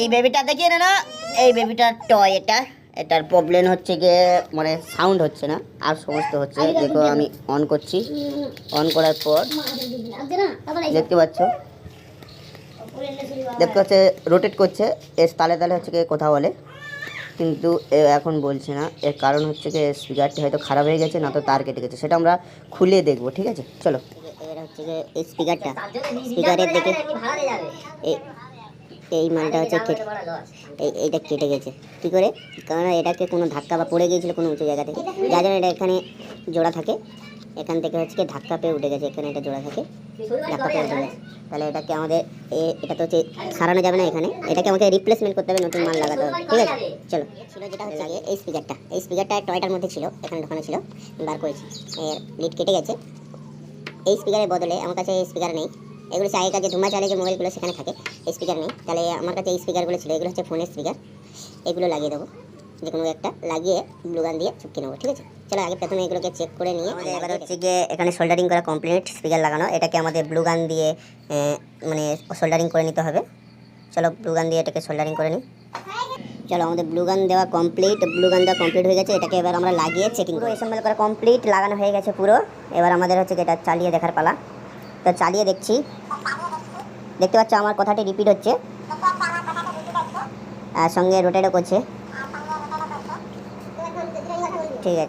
এই বেবিটা দেখিয়ে না না। এই বেবিটার টয় এটা। এটার প্রবলেম হচ্ছে গিয়ে মানে সাউন্ড হচ্ছে না আর সমস্ত হচ্ছে দেখো আমি অন করছি। অন করার পর দেখতে পাচ্ছ? দেখতে হচ্ছে রোটেট করছে। এর তালে তালে হচ্ছে গিয়ে কথা বলে। কিন্তু এ এখন বলছে না। এর কারণ হচ্ছে গিয়ে স্পিকারটি হয়তো খারাপ হয়ে গেছে না তো তার কেটে গেছে। সেটা আমরা খুলে দেখব ঠিক আছে? চলো। এর হচ্ছে স্পিকারটা স্পিকারের দিকে এই মালটা হচ্ছে কেটে এই এইটা কেটে গেছে। কি করে? কারণ এটাকে কোনো ধাক্কা বা পড়ে গিয়েছিল কোনো উঁচু জায়গা থেকে। যার জন্য এটা এখানে জোড়া থাকে। এখান থেকে হচ্ছে কি ধাক্কা পেয়ে উঠে গেছে এখানে এটা জোড়া থাকে। ধাক্কা পেয়ে উঠে গেছে। তাহলে এটাকে আমাদের এ- এটা তো হচ্ছে সারানো যাবে না এখানে। এটাকে আমাকে রিপ্লেসমেন্ট করতে হবে নতুন মাল লাগাতে হবে। ঠিক আছে? চলো। ছিল যেটা হচ্ছে আগে এই স্পিকারটা এই স্পিকারটা টয়টার মধ্যে ছিল এখানে ঢোকানো ছিল। বার করেছি। এর লিড কেটে গেছে। এই স্পিকারের বদলে আমার কাছে এই স্পিকার নেই। এগুলো হচ্ছে আগেকার যে ধুমা চালে যে মোবাইলগুলো সেখানে থাকে স্পিকার নেই। তাহলে আমার কাছে এই স্পিকারগুলো ছিল এগুলো হচ্ছে ফোনের স্পিকার এগুলো লাগিয়ে দেবো। যে কোনো একটা লাগিয়ে ব্লুগান দিয়ে চুপকে নেব ঠিক আছে? চলো আগে প্রথমে এগুলোকে চেক করে নিয়ে এবার হচ্ছে গিয়ে এখানে সোল্ডারিং করা কমপ্লিট স্পিকার লাগানো। এটাকে আমাদের ব্লুগান দিয়ে মানে সোল্ডারিং করে নিতে হবে। চলো ব্লুগান দিয়ে এটাকে সোল্ডারিং করে নিই। চলো আমাদের ব্লুগান দেওয়া কমপ্লিট ব্লুগান দেওয়া কমপ্লিট হয়ে গেছে। এটাকে এবার আমরা লাগিয়ে চেকিং করে এসেম্বল করা কমপ্লিট লাগানো হয়ে গেছে পুরো। এবার আমাদের হচ্ছে এটা চালিয়ে দেখার পালা। তো চালিয়ে দেখছি। দেখতে পাচ্ছ আমার কথাটি রিপিট হচ্ছে। আর সঙ্গে রোটেটও করছে। ঠিক আছে।